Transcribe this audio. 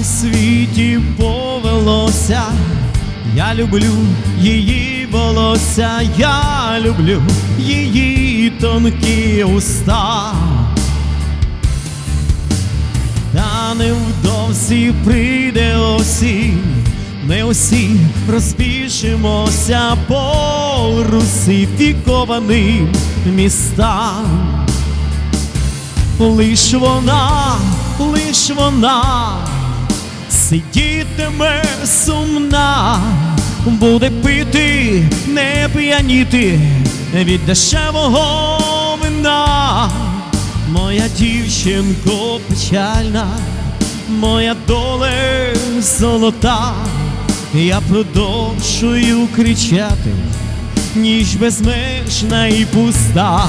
у світі повелося, я люблю її волосся, я люблю її тонкі уста. Та невдовзі прийде осінь, ми усі розбіжимося по русифікованим містам. Лиш вона, лиш вона сидітиме сумна, буде пити, не п'яніти від дешевого вина. Моя дівчинко печальна, моя доле золота, я продовжую кричати, ніч безмежна і пуста.